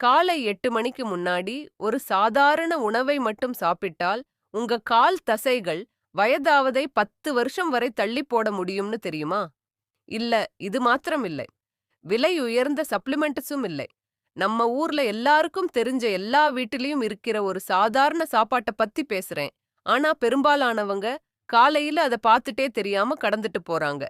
காலை எட்டு மணிக்கு முன்னாடி ஒரு சாதாரண உணவை மட்டும் சாப்பிட்டால் உங்க கால் தசைகள் வயதாவதை பத்து வருஷம் வரை தள்ளி போட முடியும்னு தெரியுமா? இல்ல இது மாத்திரம் இல்லை. விலை உயர்ந்த சப்ளிமெண்ட்ஸும் இல்லை. நம்ம ஊர்ல எல்லாருக்கும் தெரிஞ்ச எல்லா வீட்டிலயும் இருக்கிற ஒரு சாதாரண சாப்பாட்டை பத்தி பேசுறேன். ஆனா பெரும்பாலானவங்க காலையில அதை பார்த்துட்டே தெரியாம கடந்துட்டு போறாங்க.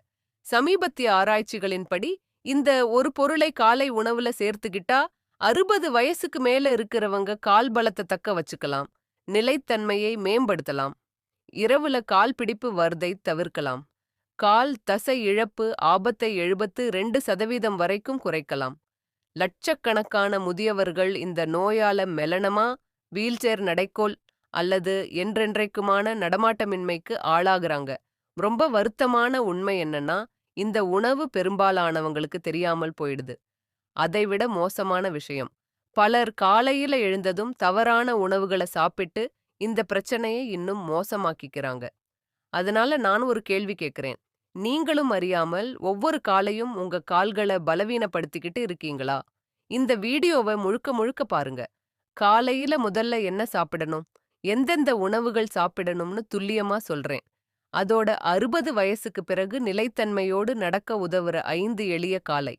சமீபத்திய ஆராய்ச்சிகளின்படி இந்த ஒரு பொருளை காலை உணவுல சேர்த்துக்கிட்டா அறுபது வயசுக்கு மேல இருக்கிறவங்க கால் பலத்தை தக்க வச்சுக்கலாம். நிலைத்தன்மையை மேம்படுத்தலாம். இரவுல கால் பிடிப்பு வருதை தவிர்க்கலாம். கால் தசை இழப்பு ஆபத்தை எழுபத்து ரெண்டு சதவீதம் வரைக்கும் குறைக்கலாம். லட்சக்கணக்கான முதியவர்கள் இந்த நோயால மெலனமா வீல்சேர் நடைக்கோல் அல்லது என்றென்றைக்குமான நடமாட்டமின்மைக்கு ஆளாகுறாங்க. ரொம்ப வருத்தமான உண்மை என்னன்னா இந்த உணவு பெரும்பாலானவங்களுக்கு தெரியாமல் போயிடுது. அதைவிட மோசமான விஷயம். பலர் காலையில எழுந்ததும் தவறான உணவுகளை சாப்பிட்டு இந்த பிரச்சனையை இன்னும் மோசமாக்கிக்கிறாங்க. அதனால நான் ஒரு கேள்வி கேட்கிறேன். நீங்களும் அறியாமல் ஒவ்வொரு காலையும் உங்க கால்களை பலவீனப்படுத்திக்கிட்டு இருக்கீங்களா? இந்த வீடியோவை முழுக்க முழுக்க பாருங்க. காலையில முதல்ல என்ன சாப்பிடணும்? எந்தெந்த உணவுகள் சாப்பிடணும்னு துல்லியமா சொல்றேன். அதோட அறுபது வயசுக்கு பிறகு நிலைத்தன்மையோடு நடக்க உதவுற ஐந்து எளிய காலை.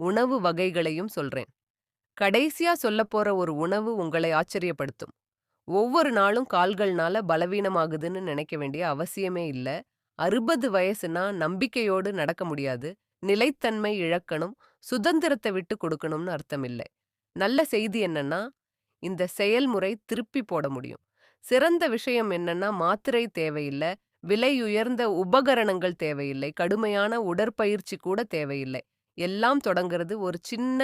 உணவு வகைகளையும் சொல்றேன். கடைசியா சொல்லப் போற ஒரு உணவு உங்களை ஆச்சரியப்படுத்தும். ஒவ்வொரு நாளும் கால்கள்னால பலவீனமாகுதுன்னு நினைக்க வேண்டிய அவசியமே இல்ல. அறுபது வயசுனா நம்பிக்கையோடு நடக்க முடியாது. நிலைத்தன்மை இழக்கணும். சுதந்திரத்தை விட்டு கொடுக்கணும்னு அர்த்தம் இல்லை நல்ல செய்தி என்னன்னா இந்த செயல்முறை திருப்பி போட முடியும். சிறந்த விஷயம் என்னன்னா மாத்திரை தேவையில்லை. விலையுயர்ந்த உபகரணங்கள் தேவையில்லை. கடுமையான உடற்பயிற்சி கூட தேவையில்லை. எல்லாம் தொடங்குறது ஒரு சின்ன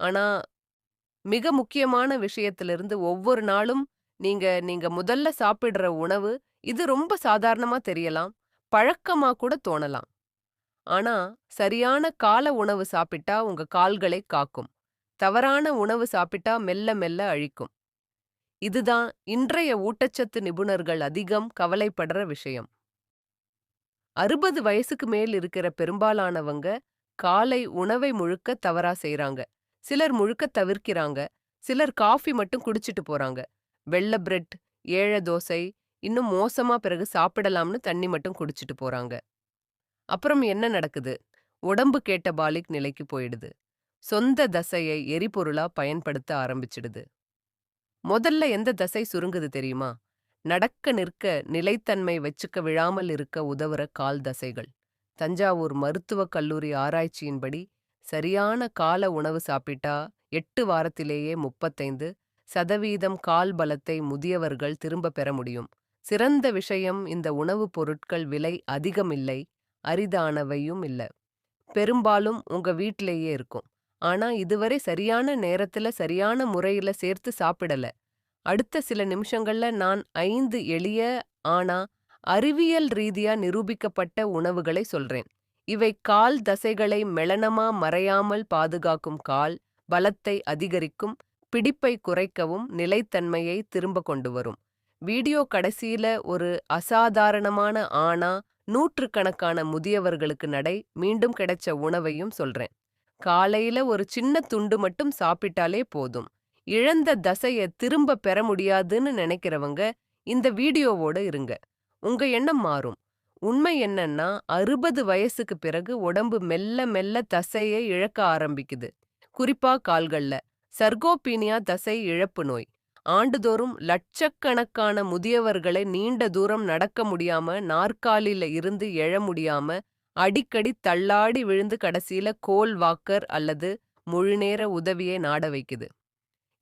ஆனா மிக முக்கியமான விஷயத்திலிருந்து ஒவ்வொரு நாளும் நீங்க நீங்க முதல்ல சாப்பிடுற உணவு இது ரொம்ப சாதாரணமா தெரியலாம். பழக்கமா கூட தோணலாம். ஆனா சரியான கால உணவு சாப்பிட்டா உங்க கால்களை காக்கும். தவறான உணவு சாப்பிட்டா மெல்ல மெல்ல அழிக்கும். இதுதான் இன்றைய ஊட்டச்சத்து நிபுணர்கள் அதிகம் கவலைப்படுற விஷயம். அறுபது வயசுக்கு மேல் இருக்கிற பெரும்பாலானவங்க காலை உணவை முழுக்க தவறா செய்றாங்க. சிலர் முழுக்க தவிர்க்கிறாங்க. சிலர் காஃபி மட்டும் குடிச்சிட்டு போறாங்க. வெள்ளை பிரெட் ஏழை தோசை இன்னும் மோசமா பிறகு சாப்பிடலாம்னு தண்ணி மட்டும் குடிச்சிட்டு போறாங்க. அப்புறம் என்ன நடக்குது? உடம்பு கேட்ட பாலிக் நிலைக்கு போயிடுது. சொந்த தசையை எரிபொருளா பயன்படுத்த ஆரம்பிச்சிடுது. முதல்ல எந்த தசை சுருங்குது தெரியுமா? நடக்க நிற்க நிலைத்தன்மை வச்சுக்க விழாமல் இருக்க உதவுற கால் தசைகள். தஞ்சாவூர் மருத்துவக் கல்லூரி ஆராய்ச்சியின்படி சரியான கால உணவு சாப்பிட்டா எட்டு வாரத்திலேயே முப்பத்தைந்து சதவீதம் கால் பலத்தை முதியவர்கள் திரும்ப பெற முடியும். சிறந்த விஷயம் இந்த உணவுப் பொருட்கள் விலை அதிகமில்லை அரிதானவையும் இல்ல. பெரும்பாலும் உங்க வீட்டிலேயே இருக்கும். ஆனா இதுவரை சரியான நேரத்துல சரியான முறையில சேர்த்து சாப்பிடல. அடுத்த சில நிமிஷங்கள்ல நான் ஐந்து எளிய ஆனா அறிவியல் ரீதியா நிரூபிக்கப்பட்ட உணவுகளை சொல்றேன். இவை கால் தசைகளை மெளனமா மறையாமல் பாதுகாக்கும் கால் பலத்தை அதிகரிக்கும் பிடிப்பை குறைக்கவும் நிலைத்தன்மையை திரும்ப கொண்டு வரும். வீடியோ கடைசியில ஒரு அசாதாரணமான ஆனா நூற்றுக்கணக்கான முதியவர்களுக்கு நடை மீண்டும் கிடைச்ச உணவையும் சொல்றேன். காலையில ஒரு சின்ன துண்டு மட்டும் சாப்பிட்டாலே போதும். இழந்த தசைய திரும்ப பெற முடியாதுன்னு நினைக்கிறவங்க இந்த வீடியோவோட இருங்க. உங்க எண்ணம் மாறும். உண்மை என்னன்னா அறுபது வயசுக்கு பிறகு உடம்பு மெல்ல மெல்ல தசையை இழக்க ஆரம்பிக்குது. குறிப்பா கால்கள்ல. சர்கோபீனியா தசை இழப்பு நோய். ஆண்டுதோறும் லட்சக்கணக்கான முதியவர்களை நீண்ட தூரம் நடக்க முடியாம நாற்காலில இருந்து எழ முடியாம அடிக்கடி தள்ளாடி விழுந்து கடைசியில கோல் வாக்கர் அல்லது முழுநேர உதவியை நாட வைக்குது.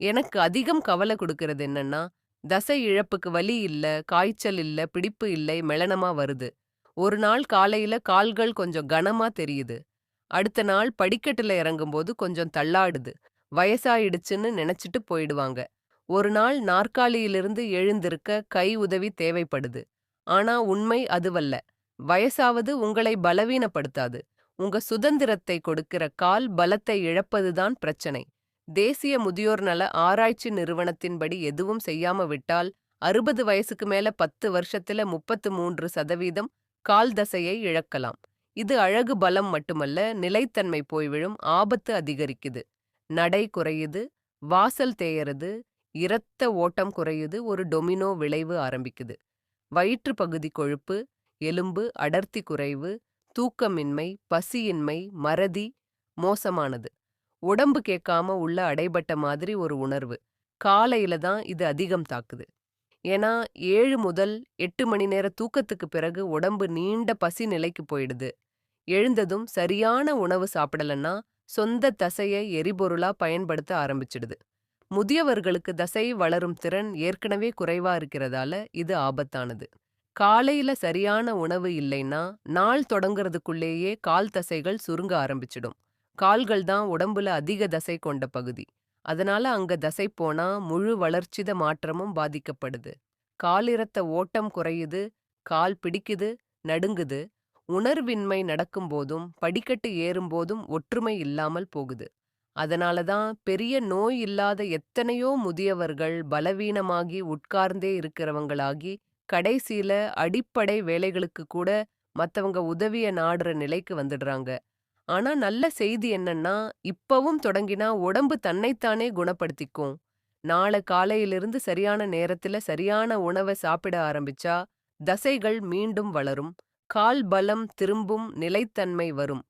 எனக்கு அதிகம் கவலை கொடுக்கறது என்னன்னா தசை இழப்புக்கு வலி இல்ல காய்ச்சல் இல்ல பிடிப்பு இல்லை மெளனமா வருது. ஒரு நாள் காலையில கால்கள் கொஞ்சம் கனமா தெரியுது. அடுத்த நாள் படிக்கட்டுல இறங்கும்போது கொஞ்சம் தள்ளாடுது. வயசாயிடுச்சுன்னு நினைச்சிட்டு போயிடுவாங்க. ஒரு நாள் நாற்காலியிலிருந்து எழுந்திருக்க கை உதவி தேவைப்படுது. ஆனா உண்மை அதுவல்ல. வயசாவது உங்களை பலவீனப்படுத்தாது. உங்க சுதந்திரத்தை கொடுக்கிற கால் பலத்தை இழப்பதுதான் பிரச்சனை. தேசிய முதியோர் நல ஆராய்ச்சி நிறுவனத்தின்படி எதுவும் செய்யாம விட்டால் அறுபது வயசுக்கு மேல பத்து வருஷத்துல முப்பத்து மூன்று சதவீதம் கால் தசையை இழக்கலாம். இது அழகு பலம் மட்டுமல்ல நிலைத்தன்மை போய்விழும் ஆபத்து அதிகரிக்குது. நடை குறையுது வாசல் தேயறது இரத்த ஓட்டம் குறையுது ஒரு டொமினோ விளைவு ஆரம்பிக்குது. வயிற்று பகுதி கொழுப்பு எலும்பு அடர்த்தி குறைவு தூக்கமின்மை பசியின்மை மறதி மோசமானது. உடம்பு கேட்காம உள்ள அடைபட்ட மாதிரி ஒரு உணர்வு. காலையில தான் இது அதிகம் தாக்குது. ஏன்னா ஏழு முதல் எட்டு மணி நேர தூக்கத்துக்கு பிறகு உடம்பு நீண்ட பசி நிலைக்கு போயிடுது. எழுந்ததும் சரியான உணவு சாப்பிடலன்னா சொந்த தசையை எரிபொருளா பயன்படுத்த ஆரம்பிச்சிடுது. முதியவர்களுக்கு தசை வளரும் திறன் ஏற்கனவே குறைவா இருக்கிறதால இது ஆபத்தானது. காலையில சரியான உணவு இல்லைன்னா நாள் தொடங்குறதுக்குள்ளேயே கால் தசைகள் சுருங்க ஆரம்பிச்சிடும். கால்கள் தான் உடம்புல அதிக தசை கொண்ட பகுதி. அதனால அங்க தசை போனா முழு வளர்ச்சித மாற்றமும் பாதிக்கப்படுது. காலிரத்த ஓட்டம் குறையுது கால் பிடிக்குது நடுங்குது. உணர்வின்மை நடக்கும்போதும் படிக்கட்டு ஏறும்போதும் ஒற்றுமை இல்லாமல் போகுது. அதனால தான் பெரிய நோய் இல்லாத எத்தனையோ முதியவர்கள் பலவீனமாகி உட்கார்ந்தே இருக்கிறவங்களாகி கடைசியில அடிப்படை வேலைகளுக்கு கூட மத்தவங்க உதவிய நாடுற நிலைக்கு வந்துடுறாங்க. ஆனா நல்ல செய்தி என்னன்னா இப்பவும் தொடங்கினா உடம்பு தன்னைத்தானே குணப்படுத்திக்கும். நாளை காலையிலிருந்து சரியான நேரத்துல சரியான உணவை சாப்பிட ஆரம்பிச்சா தசைகள் மீண்டும் வளரும் கால் பலம் திரும்பும் நிலைத்தன்மை வரும்.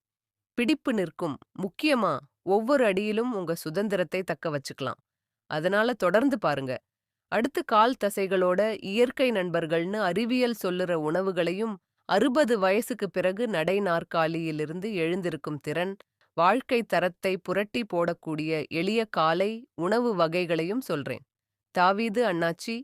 பிடிப்பு நிற்கும். முக்கியமா ஒவ்வொரு அடியிலும் உங்க சுதந்திரத்தை தக்க வச்சுக்கலாம். அதனால தொடர்ந்து பாருங்க. அடுத்து கால் தசைகளோட இயற்கை நண்பர்கள்னு அறிவியல் சொல்லுற உணவுகளையும் அறுபது வயசுக்கு பிறகு நடை நாற்காலியிலிருந்து எழுந்திருக்கும் திறன் வாழ்க்கை தரத்தை புரட்டி போடக்கூடிய எளிய காலை உணவு வகைகளையும் சொல்றேன். தாவீது அண்ணாச்சி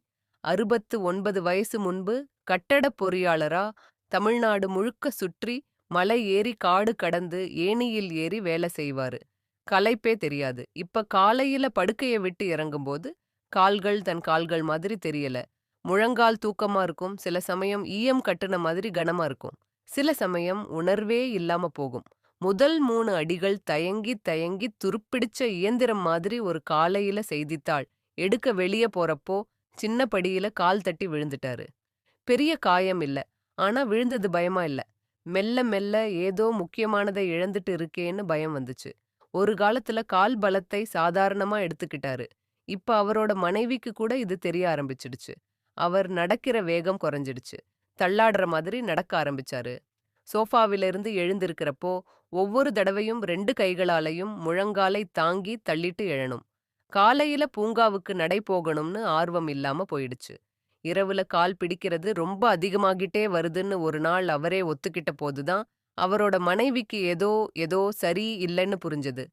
அறுபத்து ஒன்பது வயசு முன்பு கட்டடப் பொறியாளரா தமிழ்நாடு முழுக்க சுற்றி மலை ஏறி காடு கடந்து ஏணியில் ஏறி வேலை செய்வாரு. களைப்பே தெரியாது. இப்ப காலையில படுக்கையை விட்டு இறங்கும்போது கால்கள் தன் கால்கள் மாதிரி தெரியல. முழங்கால் தூக்கமா இருக்கும். சில சமயம் ஈயம் கட்டுன மாதிரி கனமா இருக்கும். சில சமயம் உணர்வே இல்லாம போகும். முதல் மூணு அடிகள் தயங்கி தயங்கி துருப்பிடிச்ச இயந்திரம் மாதிரி ஒரு காலையில செய்தித்தாள். எடுக்க வெளியே போறப்போ சின்ன படியில கால் தட்டி விழுந்துட்டாரு. பெரிய காயம் இல்ல. ஆனா விழுந்தது பயமா இல்ல. மெல்ல மெல்ல ஏதோ முக்கியமானதை இழந்துட்டு இருக்கேன்னு பயம் வந்துச்சு. ஒரு காலத்துல கால் பலத்தை சாதாரணமா எடுத்துக்கிட்டாரு. இப்ப அவரோட மனைவிக்கு கூட இது தெரிய ஆரம்பிச்சிடுச்சு. அவர் நடக்கிற வேகம் குறைஞ்சிடுச்சு. தள்ளாடுற மாதிரி நடக்க ஆரம்பிச்சாரு. சோஃபாவிலிருந்து எழுந்திருக்கிறப்போ ஒவ்வொரு தடவையும் ரெண்டு கைகளாலையும் முழங்காலை தாங்கி தள்ளிட்டு எழணும். காலையில பூங்காவுக்கு நடை போகணும்னு ஆர்வம் இல்லாம போயிடுச்சு. இரவுல கால் பிடிக்கிறது ரொம்ப அதிகமாகிட்டே வருதுன்னு ஒரு நாள் அவரே ஒத்துக்கிட்ட போதுதான் அவரோட மனைவிக்கு ஏதோ ஏதோ சரி இல்லைன்னு புரிஞ்சது.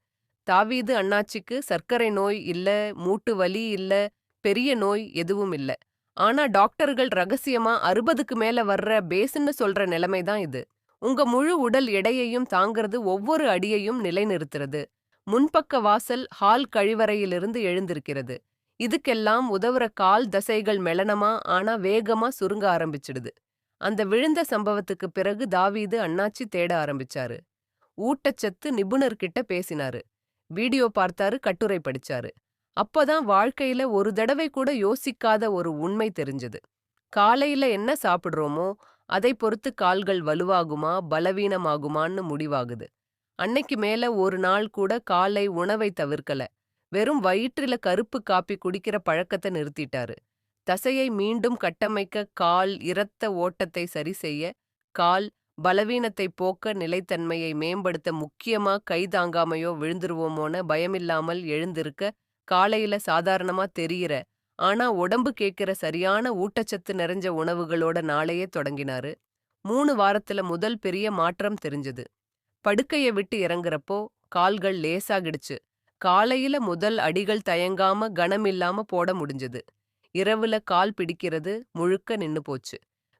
தாவீது அண்ணாச்சிக்கு சர்க்கரை நோய் இல்ல மூட்டு வலி இல்ல பெரிய நோய் எதுவும் இல்ல. ஆனா டாக்டர்கள் ரகசியமா அறுபதுக்கு மேல வர்ற பேசுன்னு சொல்ற நிலைமை தான் இது. உங்க முழு உடல் எடையையும் தாங்கிறது ஒவ்வொரு அடியையும் நிலைநிறுத்துறது. முன்பக்க வாசல் ஹால் கழிவறையிலிருந்து எழுந்திருக்கிறது. இதுக்கெல்லாம் உதவுற கால் தசைகள் மெலனமா ஆனா வேகமா சுருங்க ஆரம்பிச்சிடுது. அந்த விழுந்த சம்பவத்துக்கு பிறகு தாவீது அண்ணாச்சி தேட ஆரம்பிச்சாரு. ஊட்டச்சத்து நிபுணர்கிட்ட பேசினாரு. வீடியோ பார்த்தாரு கட்டுரை படிச்சாரு. அப்பதான் வாழ்க்கையில ஒரு தடவை கூட யோசிக்காத ஒரு உண்மை தெரிஞ்சது. காலையில என்ன சாப்பிடுறோமோ அதை பொறுத்து கால்கள் வலுவாகுமா பலவீனமாகுமான்னு முடிவாகுது. அன்னைக்கு மேல ஒரு நாள் கூட காலை உணவை தவிர்க்கல. வெறும் வயிற்றில கருப்பு காப்பி குடிக்கிற பழக்கத்தை நிறுத்திட்டாரு. தசையை மீண்டும் கட்டமைக்க கால் இரத்த ஓட்டத்தை சரி செய்ய கால் பலவீனத்தை போக்க நிலைத்தன்மையை மேம்படுத்த முக்கியமா கை தாங்காமையோ விழுந்துருவோமோன பயமில்லாமல் எழுந்திருக்க காலையில சாதாரணமா தெரியற ஆனா உடம்பு கேட்கிற சரியான ஊட்டச்சத்து நிறைஞ்ச உணவுகளோட நாளையே தொடங்கினாரு. மூணு வாரத்துல முதல் பெரிய மாற்றம் தெரிஞ்சது. படுக்கைய விட்டு இறங்குறப்போ கால்கள் லேசாகிடுச்சு. காலையில முதல் அடிகள் தயங்காம கனமில்லாம போட முடிஞ்சது. இரவுல கால் பிடிக்கிறது முழுக்க நின்னு போச்சு.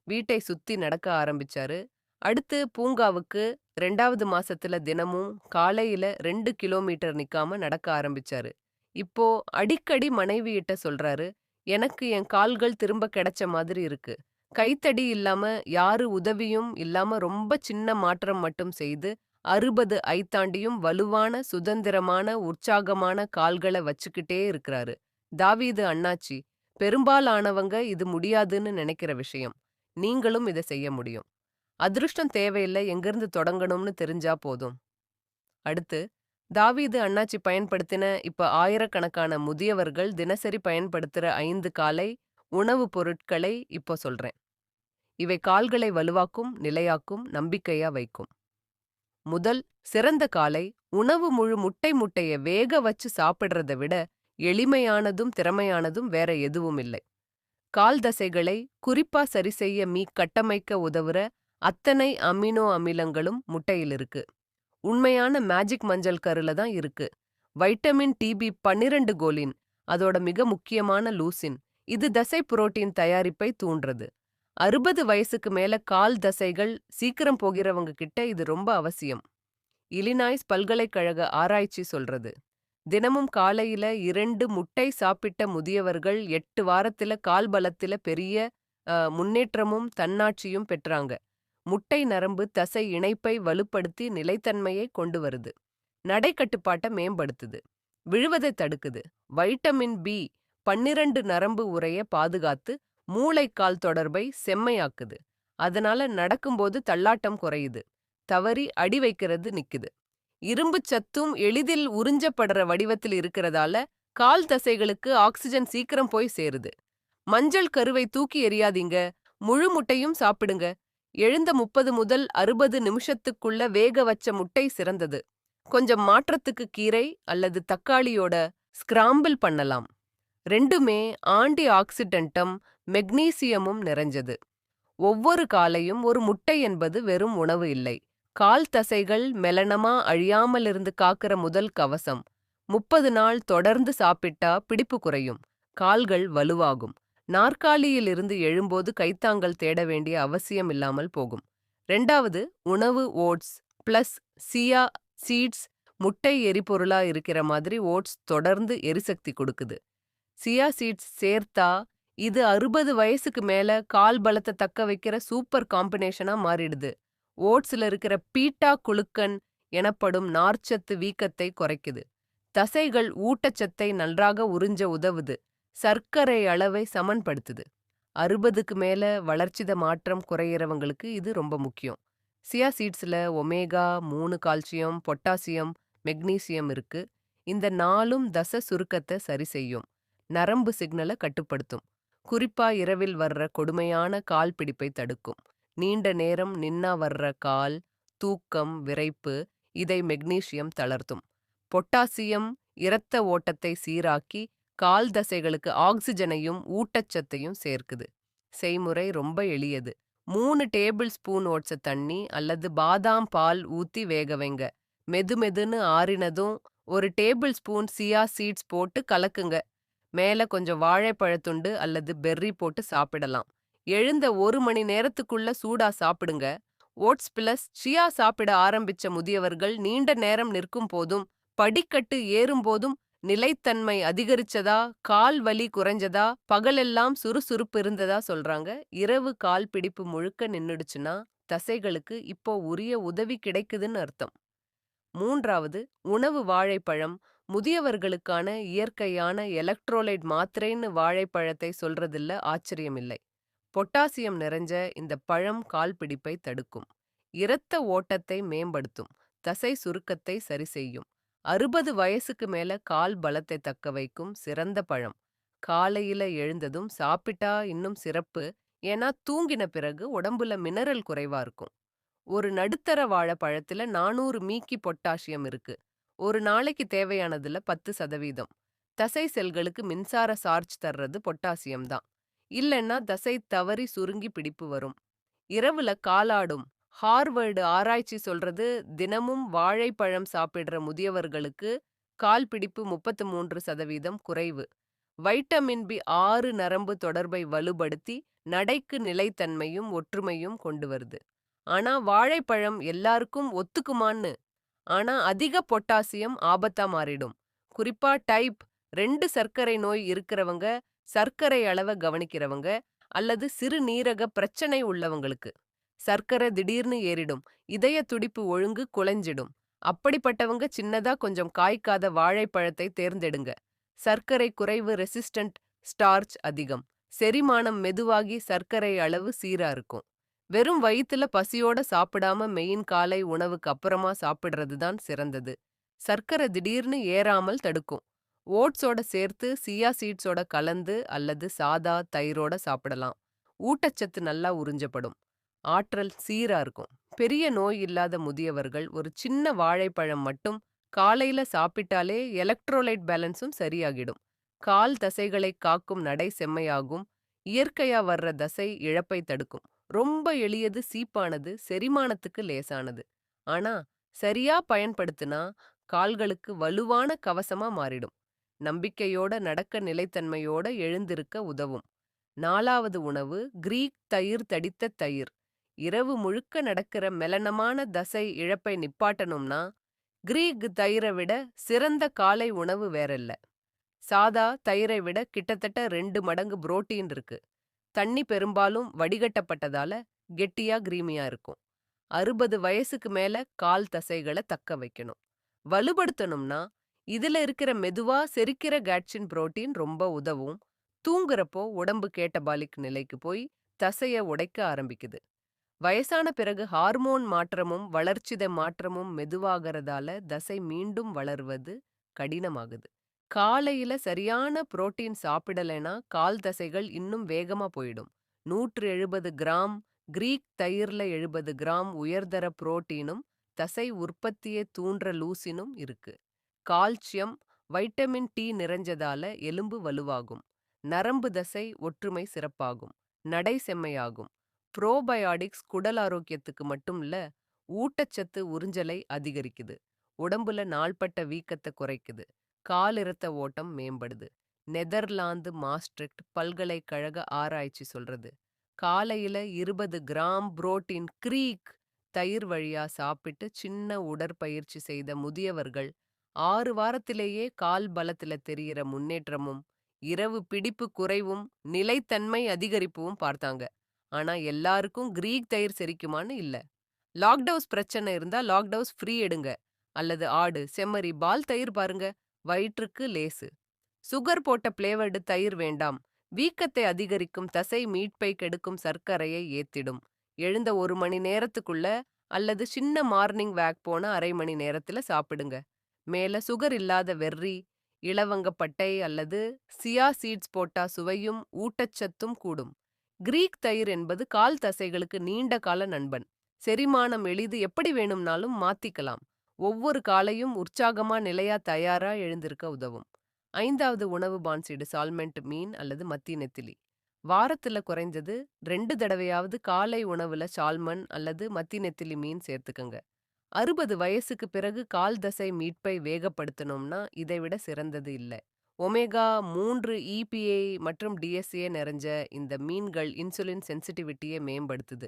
வீட்டை சுத்தி நடக்க ஆரம்பிச்சாரு. அடுத்து பூங்காவுக்கு ரெண்டாவது மாசத்துல தினமும் காலையில ரெண்டு கிலோமீட்டர் நிக்காம நடக்க ஆரம்பிச்சாரு. இப்போ அடிக்கடி மனைவியிட்ட சொல்றாரு எனக்கு என் கால்கள் திரும்ப கிடைச்ச மாதிரி இருக்கு. கைத்தடி இல்லாம யாரு உதவியும் இல்லாம ரொம்ப சின்ன மாற்றம் மட்டும் செய்து அறுபது ஐத்தாண்டியும் வலுவான சுதந்திரமான உற்சாகமான கால்களை வச்சுக்கிட்டே இருக்கிறாரு. தாவீது அண்ணாச்சி பெரும்பாலானவங்க இது முடியாதுன்னு நினைக்கிற விஷயம். நீங்களும் இதை செய்ய முடியும். அதிருஷ்டம் தேவையில்லை எங்கிருந்து தொடங்கணும்னு தெரிஞ்சா போதும். அடுத்து தாவீது அண்ணாச்சி பயன்படுத்தின இப்ப ஆயிரக்கணக்கான முதியவர்கள் தினசரி பயன்படுத்துற ஐந்து காலை உணவுப் பொருட்களை இப்போ சொல்றேன். இவை கால்களை வலுவாக்கும் நிலையாக்கும் நம்பிக்கையா வைக்கும். முதல் சிறந்த காலை உணவு முழு முட்டை முட்டைய வேக வச்சு சாப்பிடுறத விட எளிமையானதும் திறமையானதும் வேற எதுவும் இல்லை. கால் தசைகளை குறிப்பா சரிசெய்ய மீ கட்டமைக்க உதவுற அத்தனை அமினோ அமிலங்களும் முட்டையில் இருக்கு. உண்மையான மேஜிக் மஞ்சள் கருல தான் இருக்கு. வைட்டமின் டிபி பன்னிரண்டு கோலின் அதோட மிக முக்கியமான லூசின். இது தசை புரோட்டீன் தயாரிப்பை தூண்டுறது. அறுபது வயசுக்கு மேல கால் தசைகள் சீக்கிரம் போகிறவங்க கிட்ட இது ரொம்ப அவசியம். இலினாய்ஸ் பல்கலைக்கழக ஆராய்ச்சி சொல்றது. தினமும் காலையில இரண்டு முட்டை சாப்பிட்ட முதியவர்கள் எட்டு வாரத்துல கால் பலத்தில பெரிய முன்னேற்றமும் தன்னாட்சியும் பெற்றாங்க. முட்டை நரம்பு தசை இணைப்பை வலுப்படுத்தி நிலைத்தன்மையை கொண்டு வருது. நடை கட்டுப்பாட்டை மேம்படுத்துது. விழுவதை தடுக்குது. வைட்டமின் பி பன்னிரண்டு நரம்பு உரைய பாதுகாத்து மூளைக்கால் தொடர்பை செம்மையாக்குது. அதனால நடக்கும்போது தள்ளாட்டம் குறையுது. தவறி அடி வைக்கிறது நிக்குது. இரும்புச் சத்தும் எளிதில் உறிஞ்சப்படுற வடிவத்தில் இருக்கிறதால கால் தசைகளுக்கு ஆக்சிஜன் சீக்கிரம் போய் சேருது. மஞ்சள் கருவை தூக்கி எறியாதீங்க. முழு முட்டையும் சாப்பிடுங்க. எழுந்த முப்பது முதல் அறுபது நிமிஷத்துக்குள்ள வேக வச்ச முட்டை சிறந்தது. கொஞ்சம் மாற்றத்துக்கு கீரை அல்லது தக்காளியோட ஸ்கிராம்பிள் பண்ணலாம். ரெண்டுமே ஆன்டி ஆக்சிடென்ட்டும் மெக்னீசியமும் நிறைஞ்சது. ஒவ்வொரு காலையும் ஒரு முட்டை என்பது வெறும் உணவு இல்லை. கால் தசைகள் மெலனமா அழியாமலிருந்து காக்கிற முதல் கவசம். முப்பது நாள் தொடர்ந்து சாப்பிட்டா பிடிப்பு குறையும். கால்கள் வலுவாகும். நாற்காலியில் இருந்து எழும்போது கைத்தாங்கல் தேட வேண்டிய அவசியம் இல்லாமல் போகும். ரெண்டாவது உணவு ஓட்ஸ் பிளஸ் சியா சீட்ஸ் முட்டை எரிபொருளா இருக்கிற மாதிரி ஓட்ஸ் தொடர்ந்து எரிசக்தி கொடுக்குது. சியா சீட்ஸ் சேர்த்தா இது அறுபது வயசுக்கு மேல கால் பலத்தை தக்க வைக்கிற சூப்பர் காம்பினேஷனா மாறிடுது. ஓட்ஸ்ல இருக்கிற பீட்டா குழுக்கன் எனப்படும் நார்ச்சத்து வீக்கத்தை குறைக்குது. தசைகள் ஊட்டச்சத்தை நன்றாக உறிஞ்ச உதவுது. சர்க்கரை அளவை சமன்படுத்துது. அறுபதுக்கு மேல வளர்ச்சித மாற்றம் குறையிறவங்களுக்கு இது ரொம்ப முக்கியம். சியா சீட்ஸ்ல ஒமேகா மூணு கால்சியம் பொட்டாசியம் மெக்னீசியம் இருக்கு. இந்த நாலும் தச சுருக்கத்தை சரி செய்யும். நரம்பு சிக்னலை கட்டுப்படுத்தும். குறிப்பா இரவில் வர்ற கொடுமையான கால் பிடிப்பை தடுக்கும். நீண்ட நேரம் நின்னா வர்ற கால் தூக்கம் விரைப்பு இதை மெக்னீசியம் தளர்த்தும். பொட்டாசியம் இரத்த ஓட்டத்தை சீராக்கி கால் தசைகளுக்கு ஆக்சிஜனையும் ஊட்டச்சத்தையும் சேர்க்குது. செய்முறை ரொம்ப எளியது. மூணு டேபிள் ஸ்பூன் ஓட்ஸ தண்ணி அல்லது பாதாம் பால் ஊத்தி வேக வைங்க. மெது மெதுன்னு ஆறினதும் ஒரு டேபிள் ஸ்பூன் சியா சீட்ஸ் போட்டு கலக்குங்க. மேல கொஞ்சம் வாழைப்பழத்துண்டு அல்லது பெர்ரி போட்டு சாப்பிடலாம். எழுந்த ஒரு மணி நேரத்துக்குள்ள சூடா சாப்பிடுங்க. ஓட்ஸ் பிளஸ் சியா சாப்பிட ஆரம்பிச்ச முதியவர்கள் நீண்ட நேரம் நிற்கும் போதும் படிக்கட்டு ஏறும் போதும் நிலைத்தன்மை அதிகரிச்சதா கால் வலி குறைஞ்சதா பகலெல்லாம் சுறுசுறுப்பு இருந்ததா சொல்றாங்க. இரவு கால் பிடிப்பு முழுக்க நின்னுடுச்சுன்னா தசைகளுக்கு இப்போ உரிய உதவி கிடைக்குதுன்னு அர்த்தம். மூன்றாவது உணவு வாழைப்பழம். முதியவர்களுக்கான இயற்கையான எலக்ட்ரோலைட் மாத்திரைன்னு வாழைப்பழத்தை சொல்றதில்ல ஆச்சரியமில்லை. பொட்டாசியம் நிறைஞ்ச இந்த பழம் கால் பிடிப்பை தடுக்கும். இரத்த ஓட்டத்தை மேம்படுத்தும். தசை சுருக்கத்தை சரி செய்யும். அறுபது வயசுக்கு மேல கால் பலத்தை தக்க வைக்கும் சிறந்த பழம். காலையில எழுந்ததும் சாப்பிட்டா இன்னும் சிறப்பு. ஏன்னா தூங்கின பிறகு உடம்புல மினரல் குறைவா இருக்கும். ஒரு நடுத்தர வாழைப்பழத்துல நானூறு மீக்கி பொட்டாசியம் இருக்கு. ஒரு நாளைக்கு தேவையானதுல பத்து சதவீதம். தசை செல்களுக்கு மின்சார சார்ஜ் தர்றது பொட்டாசியம் தான். இல்லைன்னா தசை தவறி சுருங்கி பிடிப்பு வரும். இரவுல காலாடும் ஹார்வர்டு ஆராய்ச்சி சொல்றது தினமும் வாழைப்பழம் சாப்பிடுற முதியவர்களுக்கு கால் பிடிப்பு முப்பத்து மூன்று சதவீதம் குறைவு. வைட்டமின் பி ஆறு நரம்பு தொடர்பை வலுப்படுத்தி நடைக்கு நிலைத்தன்மையும் ஒற்றுமையும் கொண்டு வருது. ஆனா வாழைப்பழம் எல்லாருக்கும் ஒத்துக்குமான்னு? ஆனா அதிக பொட்டாசியம் ஆபத்தா மாறிடும். குறிப்பா டைப் ரெண்டு சர்க்கரை நோய் இருக்கிறவங்க சர்க்கரை அளவை கவனிக்கிறவங்க அல்லது சிறுநீரக பிரச்சனை உள்ளவங்களுக்கு. சர்க்கரை திடீர்னு ஏறிடும். இதய துடிப்பு ஒழுங்கு குலைஞ்சிடும். அப்படிப்பட்டவங்க சின்னதா கொஞ்சம் காய்க்காத வாழைப்பழத்தை தேர்ந்தெடுங்க. சர்க்கரை குறைவு ரெசிஸ்டன்ட் ஸ்டார்ச் அதிகம். செரிமானம் மெதுவாகி சர்க்கரை அளவு சீரா இருக்கும். வெறும் வயிற்றுல பசியோட சாப்பிடாம மெயின் காலை உணவுக்கு அப்புறமா சாப்பிடுறது தான் சிறந்தது. சர்க்கரை திடீர்னு ஏறாமல் தடுக்கும். ஓட்ஸோட சேர்த்து சியா சீட்ஸோட கலந்து அல்லது சாதா தயிரோட சாப்பிடலாம். ஊட்டச்சத்து நல்லா உறிஞ்சப்படும். ஆற்றல் சீரா இருக்கும். பெரிய நோய் இல்லாத முதியவர்கள் ஒரு சின்ன வாழைப்பழம் மட்டும் காலையில சாப்பிட்டாலே எலக்ட்ரோலைட் பேலன்ஸும் சரியாகிடும். கால் தசைகளை காக்கும் நடை செம்மையாகும். இயற்கையா வர்ற தசை இழப்பை தடுக்கும். ரொம்ப எளியது சீப்பானது செரிமானத்துக்கு லேசானது. ஆனா சரியா பயன்படுத்தினா கால்களுக்கு வலுவான கவசமா மாறிடும். நம்பிக்கையோட நடக்க நிலைத்தன்மையோட எழுந்திருக்க உதவும். நாலாவது உணவு கிரீக் தயிர் தடித்த தயிர். இரவு முழுக்க நடக்கிற மெலனமான தசை இழப்பை நிப்பாட்டணும்னா கிரீக் தயிரை விட சிறந்த காலை உணவு வேறல்ல. சாதா தயிரை விட கிட்டத்தட்ட ரெண்டு மடங்கு புரோட்டீன் இருக்கு. தண்ணி பெரும்பாலும் வடிகட்டப்பட்டதால கெட்டியா கிரீமியா இருக்கும். அறுபது வயசுக்கு மேல கால் தசைகளை தக்க வைக்கணும். வலுப்படுத்தணும்னா இதுல இருக்கிற மெதுவா செரிக்கிற கேட்சின் புரோட்டீன் ரொம்ப உதவும். தூங்குறப்போ உடம்பு கேட்டபாலிக் நிலைக்கு போய் தசைய உடைக்க ஆரம்பிக்குது. வயசான பிறகு ஹார்மோன் மாற்றமும் வளர்ச்சித மாற்றமும் மெதுவாகிறதால தசை மீண்டும் வளர்வது கடினமாகுது. காலையில சரியான புரோட்டீன் சாப்பிடலைனா கால் தசைகள் இன்னும் வேகமா போயிடும். நூற்று எழுபது கிராம் கிரீக் தயிர்ல எழுபது கிராம் உயர்தர புரோட்டீனும் தசை உற்பத்தியை தூண்டுற லூசினும் இருக்கு. கால்சியம் வைட்டமின் டி நிறைஞ்சதால எலும்பு வலுவாகும். நரம்பு தசை ஒற்றுமை சிறப்பாகும். நடை செம்மையாகும். புரோபயாடிக்ஸ் குடல் ஆரோக்கியத்துக்கு மட்டும் இல்ல ஊட்டச்சத்து உறிஞ்சலை அதிகரிக்குது. உடம்புல நாள்பட்ட வீக்கத்தை குறைக்குது. காலிறத்த ஓட்டம் மேம்படுது. நெதர்லாந்து மாஸ்ட்ரிக்ட் பல்கலைக்கழக ஆராய்ச்சி சொல்றது காலையில இருபது கிராம் புரோட்டீன் கிரீக் தயிர் வழியா சாப்பிட்டு சின்ன உடற்பயிற்சி செய்த முதியவர்கள் ஆறு வாரத்திலேயே கால் பலத்துல தெரிகிற முன்னேற்றமும் இரவு பிடிப்பு குறைவும் நிலைத்தன்மை அதிகரிப்பும் பார்த்தாங்க. ஆனா எல்லாருக்கும் கிரீக் தயிர் செரிக்குமான்னு இல்ல. லாக்டவுஸ் பிரச்சனை இருந்தா லாக்டவுஸ் ஃப்ரீ எடுங்க. அல்லது ஆடு செம்மறி பால் தயிர் பாருங்க. வயிற்றுக்கு லேசு. சுகர் போட்ட பிளேவர்டு தயிர் வேண்டாம். வீக்கத்தை அதிகரிக்கும் தசை மீட்பை கெடுக்கும் சர்க்கரையை ஏத்திடும். எழுந்த ஒரு மணி நேரத்துக்குள்ள அல்லது சின்ன மார்னிங் வேக் போன அரை மணி நேரத்துல சாப்பிடுங்க. மேல சுகர் இல்லாத வெர்ரி இளவங்கப்பட்டை அல்லது சியா சீட்ஸ் போட்டா சுவையும் ஊட்டச்சத்தும் கூடும். கிரீக் தயிர் என்பது கால் தசைகளுக்கு நீண்ட கால நண்பன். செரிமானம் எளிது எப்படி வேணும்னாலும் மாத்திக்கலாம். ஒவ்வொரு காலையும் உற்சாகமா நிலையா தயாரா எழுந்திருக்க உதவும். ஐந்தாவது உணவு பான்சீடு சால்மெண்ட் மீன் அல்லது மத்தி நெத்திலி. வாரத்துல குறைஞ்சது ரெண்டு தடவையாவது காலை உணவுல சால்மன் அல்லது மத்தி நெத்திலி மீன் சேர்த்துக்கங்க. அறுபது வயசுக்கு பிறகு கால் தசை மீட்பை வேகப்படுத்தணும்னா இதைவிட சிறந்தது இல்லை. ஒமேகா மூன்று இபிஏ மற்றும் டிஎஸ்ஏ நிறைஞ்ச இந்த மீன்கள் இன்சுலின் சென்சிட்டிவிட்டியை மேம்படுத்துது.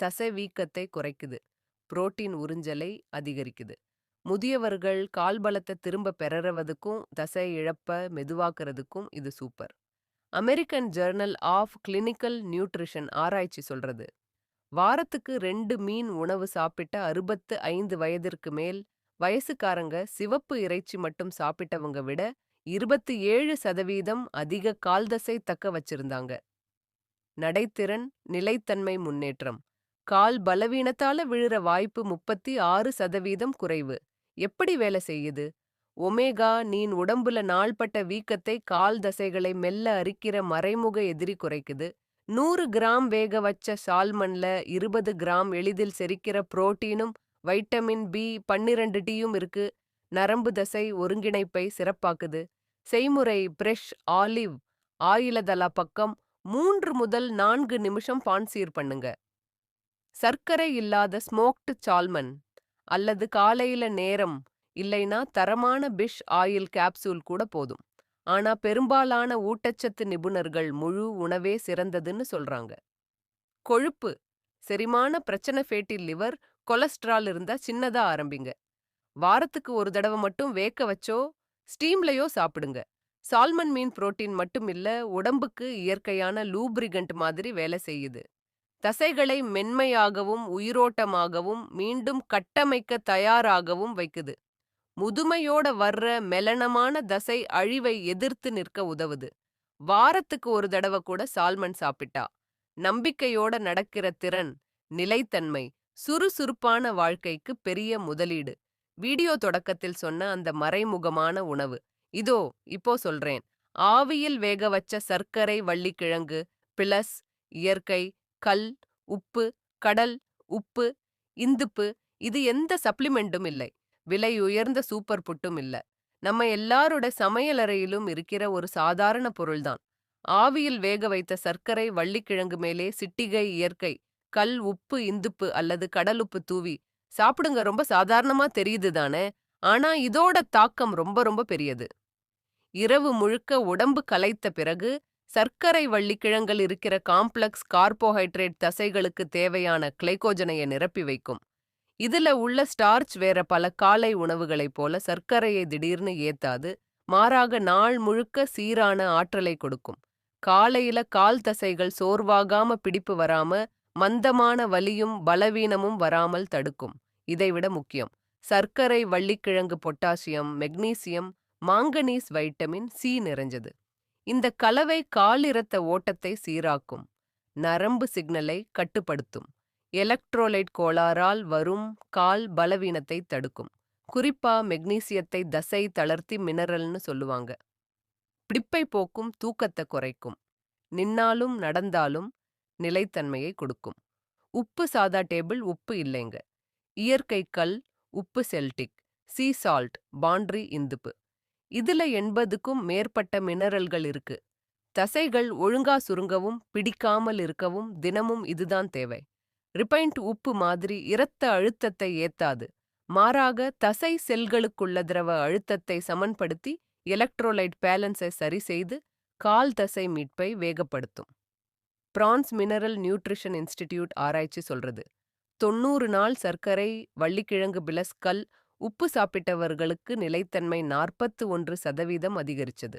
தசை வீக்கத்தை குறைக்குது. புரோட்டீன் உறிஞ்சலை அதிகரிக்குது. முதியவர்கள் கால்பலத்தை திரும்ப பெறறவதுக்கும் தசை இழப்ப மெதுவாக்குறதுக்கும் இது super. American journal of clinical nutrition ஆராய்ச்சி சொல்றது வாரத்துக்கு ரெண்டு மீன் உணவு சாப்பிட்ட அறுபத்து ஐந்து வயதிற்கு மேல் வயசுக்காரங்க சிவப்பு இறைச்சி மட்டும் சாப்பிட்டவங்க விட இருபத்தி ஏழு சதவீதம் அதிக கால்தசை தக்க வச்சிருந்தாங்க. நடைத்திறன் நிலைத்தன்மை முன்னேற்றம். கால் பலவீனத்தால விழுற வாய்ப்பு முப்பத்தி ஆறு சதவீதம் குறைவு. எப்படி வேலை செய்யுது? ஒமேகா நீன் உடம்புல நாள்பட்ட வீக்கத்தை கால் தசைகளை மெல்ல அரிக்கிற மறைமுக எதிரி குறைக்குது. நூறு கிராம் வேக வச்ச சால்மன்ல இருபது கிராம் எளிதில் செரிக்கிற புரோட்டீனும் வைட்டமின் பி பன்னிரண்டு டியும் இருக்கு. நரம்பு தசை ஒருங்கிணைப்பை சிறப்பாக்குது. செய்முறை பிரஷ் ஆலிவ் ஆயிலதலா பக்கம் மூன்று முதல் நான்கு நிமிஷம் பான்சீர் பண்ணுங்க. சர்க்கரை இல்லாத ஸ்மோக்டு சால்மன் அல்லது காலையில நேரம் இல்லைனா தரமான பிஷ் ஆயில் கேப்சூல் கூட போதும். ஆனா பெரும்பாலான ஊட்டச்சத்து நிபுணர்கள் முழு உணவே சிறந்ததுன்னு சொல்றாங்க. கொழுப்பு செரிமான பிரச்சனை ஃபேட்டி லிவர் கொலஸ்ட்ரால் இருந்தா சின்னதா ஆரம்பிங்க. வாரத்துக்கு ஒரு தடவை மட்டும் வேக்க வச்சோ ஸ்டீம்லயோ சாப்பிடுங்க. சால்மன் மீன் புரோட்டீன் மட்டும் இல்ல உடம்புக்கு இயற்கையான லூப்ரிகண்ட் மாதிரி வேலை செய்யுது. தசைகளை மென்மையாகவும் உயிரோட்டமாகவும் மீண்டும் கட்டமைக்க தயாராகவும் வைக்குது. முதுமையோட வர்ற மெலனமான தசை அழிவை எதிர்த்து நிற்க உதவுது. வாரத்துக்கு ஒரு தடவை கூட சால்மன் சாப்பிட்டா. நம்பிக்கையோட நடக்கிற திறன் நிலைத்தன்மை சுறுசுறுப்பான வாழ்க்கைக்கு பெரிய முதலீடு. வீடியோ தொடக்கத்தில் சொன்ன அந்த மறைமுகமான உணவு. இதோ இப்போ சொல்றேன். ஆவியில் வேக வச்ச சர்க்கரை வள்ளிக்கிழங்கு பிளஸ் இயற்கை கல் உப்பு கடல் உப்பு இந்துப்பு இது எந்த சப்ளிமெண்ட்டும் இல்லை. விலை உயர்ந்த சூப்பர் புட்டும் இல்ல. நம்ம எல்லாரோட சமையலறையிலும் இருக்கிற ஒரு சாதாரண பொருள்தான் ஆவியில் வேக வைத்த சர்க்கரை வள்ளிக்கிழங்கு மேலே சிட்டிகை இயற்கை கல் உப்பு இந்துப்பு அல்லது கடலுப்பு தூவி சாப்பிடுங்க ரொம்ப சாதாரணமா தெரியுது தானே. ஆனா இதோட தாக்கம் ரொம்ப ரொம்ப பெரியது. இரவு முழுக்க உடம்பு கலைத்த பிறகு சர்க்கரை வள்ளிக்கிழங்கில் இருக்கிற காம்ப்ளெக்ஸ் கார்போஹைட்ரேட் தசைகளுக்கு தேவையான கிளைகோஜனையை நிரப்பி வைக்கும். இதுல உள்ள ஸ்டார்ச் வேற பல காலை உணவுகளைப் போல சர்க்கரையை திடீர்னு ஏத்தாது மாறாக நாள் முழுக்க சீரான ஆற்றலை கொடுக்கும். காலையில கால் தசைகள் சோர்வாகாம பிடிப்பு வராம மந்தமான வலியும் பலவீனமும் வராமல் தடுக்கும். இதைவிட முக்கியம். சர்க்கரை வள்ளிக்கிழங்கு potassium magnesium manganese vitamin C நிறைஞ்சது. இந்த கலவை காலிரத்த ஓட்டத்தை சீராக்கும். நரம்பு சிக்னலை கட்டுப்படுத்தும். எலக்ட்ரோலைட் கோளாறால் வரும் கால் பலவீனத்தை தடுக்கும். குறிப்பா மெக்னீசியத்தை தசை தளர்த்தி மினரல்னு சொல்லுவாங்க. பிடிப்பை போக்கும் தூக்கத்தை குறைக்கும். நின்னாலும் நடந்தாலும் நிலைத்தன்மையை கொடுக்கும். உப்பு சாதா டேபிள் உப்பு இல்லைங்க. இயற்கை கல் உப்பு செல்டிக் சீ சால்ட் பாண்ட்ரி இந்துப்பு. இதுல எண்பதுக்கும் மேற்பட்ட மினரல்கள் இருக்கு. தசைகள் ஒழுங்கா சுருங்கவும் பிடிக்காமல் இருக்கவும் தினமும் இதுதான் தேவை. ரிபைண்ட் உப்பு மாதிரி இரத்த அழுத்தத்தை ஏத்தாது. மாறாக தசை செல்களுக்குள்ள திரவ அழுத்தத்தை சமன்படுத்தி எலக்ட்ரோலைட் பேலன்ஸை சரி செய்து கால் தசை மீட்பை வேகப்படுத்தும். பிரான்ஸ் மினரல் நியூட்ரிஷன் இன்ஸ்டிடியூட் ஆராய்ச்சி சொல்றது. தொண்ணூறு நாள் சர்க்கரை வள்ளிக்கிழங்கு பிளஸ்கல் உப்பு சாப்பிட்டவர்களுக்கு நிலைத்தன்மை நாற்பத்து ஒன்று சதவீதம் அதிகரிச்சது.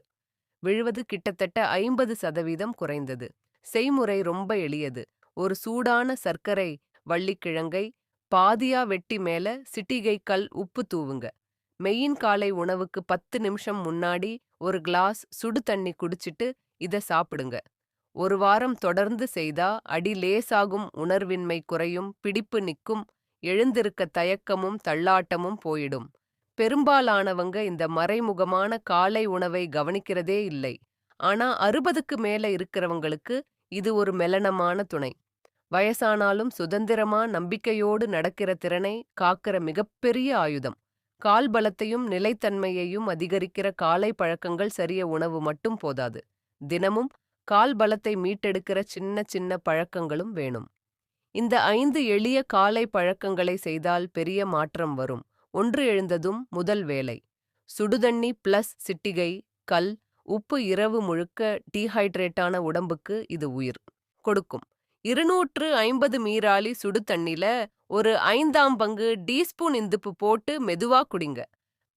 விழுவது கிட்டத்தட்ட ஐம்பது சதவீதம் குறைந்தது. செய்முறை ரொம்ப எளியது. ஒரு சூடான சர்க்கரை வள்ளிக்கிழங்கை பாதியா வெட்டி மேல சிட்டிகை கல் உப்பு தூவுங்க. மெயின் காலை உணவுக்கு பத்து நிமிஷம் முன்னாடி ஒரு கிளாஸ் சுடு தண்ணி குடிச்சிட்டு இத சாப்பிடுங்க. ஒரு வாரம் தொடர்ந்து செய்தா அடி லேசாகும் உணர்வின்மை குறையும் பிடிப்பு நிக்கும் எழுந்திருக்க தயக்கமும் தள்ளாட்டமும் போயிடும். பெரும்பாலானவங்க இந்த மறைமுகமான காலை உணவை கவனிக்கிறதே இல்லை. ஆனா அறுபதுக்கு மேல இருக்கிறவங்களுக்கு இது ஒரு மெலனமான துணை. வயசானாலும் சுதந்திரமா நம்பிக்கையோடு நடக்கிற திறனை காக்கிற மிகப்பெரிய ஆயுதம். கால் பலத்தையும் நிலைத்தன்மையையும் அதிகரிக்கிற காலை பழக்கங்கள் சரிய உணவு மட்டும் போதாது. தினமும் கால் பலத்தை மீட்டெடுக்கிற சின்ன சின்ன பழக்கங்களும் வேணும். இந்த ஐந்து எளிய காலை பழக்கங்களை செய்தால் பெரிய மாற்றம் வரும். ஒன்று எழுந்ததும் முதல் வேலை. சுடுதண்ணி பிளஸ் சிட்டிகை கல் உப்பு இரவு முழுக்க டீஹைட்ரேட்டான உடம்புக்கு இது உயிர். கொடுக்கும். இருநூற்று ஐம்பது மீறாலி சுடு தண்ணில ஒரு ஐந்தாம் பங்கு டீஸ்பூன் இந்துப்பு போட்டு மெதுவா குடிங்க.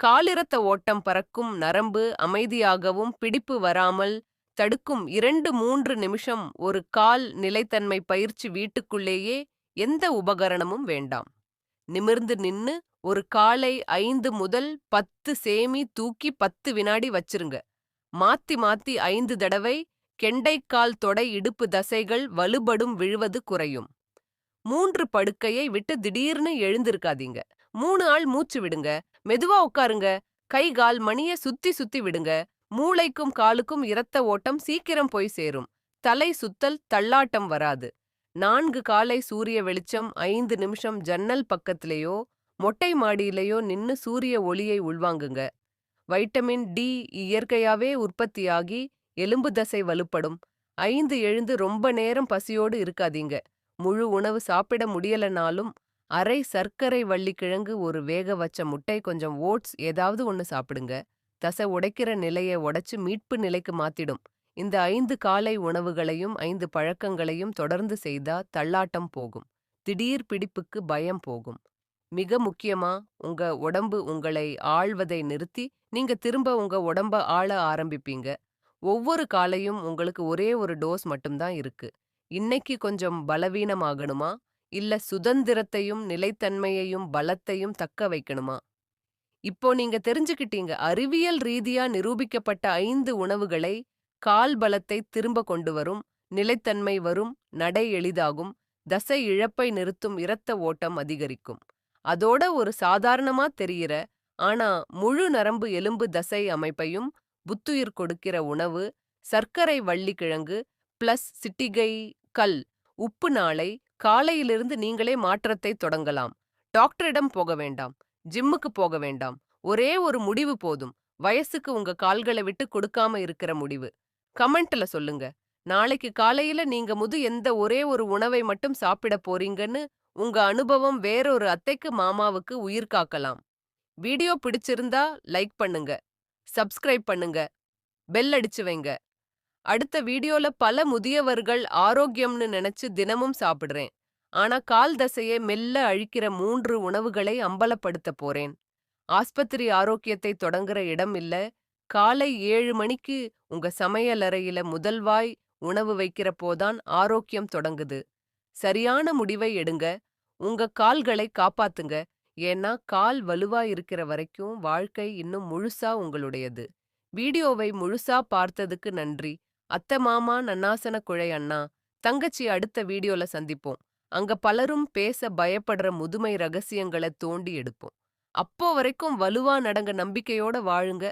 காலிரத்த ஓட்டம் பறக்கும் நரம்பு அமைதியாகவும் பிடிப்பு வராமல் தடுக்கும் இரண்டு மூன்று நிமிஷம் ஒரு கால் நிலைத்தன்மை பயிற்சி வீட்டுக்குள்ளேயே எந்த உபகரணமும் வேண்டாம். நிமிர்ந்து நின்னு ஒரு காலை ஐந்து முதல் பத்து சேமி தூக்கி பத்து வினாடி வச்சிருங்க. மாத்தி மாத்தி ஐந்து தடவை கெண்டைக்கால் தொடை இடுப்பு தசைகள் வலுபடும் விழுவது குறையும். மூன்று படுக்கையை விட்டு திடீர்னு எழுந்திருக்காதீங்க. மூணு ஆள் மூச்சு விடுங்க. மெதுவா உட்காருங்க. கை கால் மணிய சுத்தி சுத்தி விடுங்க. மூளைக்கும் காலுக்கும் இரத்த ஓட்டம் சீக்கிரம் போய் சேரும். தலை சுத்தல் தள்ளாட்டம் வராது. நான்கு காலை சூரிய வெளிச்சம் ஐந்து நிமிஷம் ஜன்னல் பக்கத்திலேயோ மொட்டை மாடியிலேயோ நின்னு சூரிய ஒளியை உள்வாங்குங்க. வைட்டமின் டி இயற்கையாவே உற்பத்தியாகி எலும்பு தசை வலுப்படும். ஐந்து எழுந்து ரொம்ப நேரம் பசியோடு இருக்காதீங்க. முழு உணவு சாப்பிட முடியலனாலும் அரை சர்க்கரை வள்ளிக்கிழங்கு ஒரு வேக வச்ச முட்டை கொஞ்சம் ஓட்ஸ் ஏதாவது ஒன்று சாப்பிடுங்க. தசை உடைக்கிற நிலையை உடைச்சு மீட்பு நிலைக்கு மாத்திடும். இந்த ஐந்து காலை உணவுகளையும் ஐந்து பழக்கங்களையும் தொடர்ந்து செய்தா தள்ளாட்டம் போகும். திடீர் பிடிப்புக்கு பயம் போகும். மிக முக்கியமா உங்க உடம்பு உங்களை ஆள்வதை நிறுத்தி நீங்க திரும்ப உங்க உடம்ப ஆள ஆரம்பிப்பீங்க. ஒவ்வொரு காலையும் உங்களுக்கு ஒரே ஒரு டோஸ் மட்டும்தான் இருக்கு. இன்னைக்கு கொஞ்சம் பலவீனமாகணுமா? இல்ல சுதந்திரத்தையும் நிலைத்தன்மையையும் பலத்தையும் தக்க வைக்கணுமா? இப்போ நீங்க தெரிஞ்சுக்கிட்டீங்க. அறிவியல் ரீதியா நிரூபிக்கப்பட்ட ஐந்து உணவுகளை கால் பலத்தை திரும்ப கொண்டு வரும் நிலைத்தன்மை வரும் நடை எளிதாகும் தசை இழப்பை நிறுத்தும் இரத்த ஓட்டம் அதிகரிக்கும். அதோட ஒரு சாதாரணமா தெரியிற ஆனா முழு நரம்பு எலும்பு தசை அமைப்பையும் புத்துயிர் கொடுக்கிற உணவு சர்க்கரை வள்ளிக்கிழங்கு பிளஸ் சிட்டிகை கல் உப்பு நாளை காலையிலிருந்து நீங்களே மாற்றத்தை தொடங்கலாம். டாக்டரிடம் போக வேண்டாம். ஜிம்முக்கு போக வேண்டாம். ஒரே ஒரு முடிவு போதும். வயசுக்கு உங்க கால்களை விட்டு கொடுக்காம இருக்கிற முடிவு. கமெண்ட்ல சொல்லுங்க. நாளைக்கு காலையில நீங்க முது எந்த ஒரே ஒரு உணவை மட்டும் சாப்பிட போறீங்கன்னு உங்க அனுபவம் வேறொரு அத்தைக்கு மாமாவுக்கு உயிர் காக்கலாம். வீடியோ பிடிச்சிருந்தா லைக் பண்ணுங்க. சப்ஸ்கிரைப் பண்ணுங்க. பெல் அடிச்சு வைங்க. அடுத்த வீடியோல பல முதியவர்கள் ஆரோக்கியம்னு நினைச்சு தினமும் சாப்பிடுறேன். ஆனா கால் தசையை மெல்ல அழிக்கிற மூன்று உணவுகளை அம்பலப்படுத்த போறேன். ஆஸ்பத்திரி ஆரோக்கியத்தை தொடங்குற இடம் இல்ல. காலை ஏழு மணிக்கு உங்க சமையலறையில முதல்வாய் உணவு வைக்கிற போதான் ஆரோக்கியம் தொடங்குது. சரியான முடிவை எடுங்க. உங்க கால்களை காப்பாத்துங்க. ஏன்னா கால் வலுவா இருக்கிற வரைக்கும் வாழ்க்கை இன்னும் முழுசா உங்களுடையது. வீடியோவை முழுசா பார்த்ததுக்கு நன்றி. அத்த மாமா நன்னாசன குழை அண்ணா. தங்கச்சி அடுத்த வீடியோல சந்திப்போம். அங்க பலரும் பேச பயப்படுற முதுமை ரகசியங்களை தோண்டி எடுப்போம். அப்போ வரைக்கும் வலுவா நடங்க நம்பிக்கையோட வாழுங்க.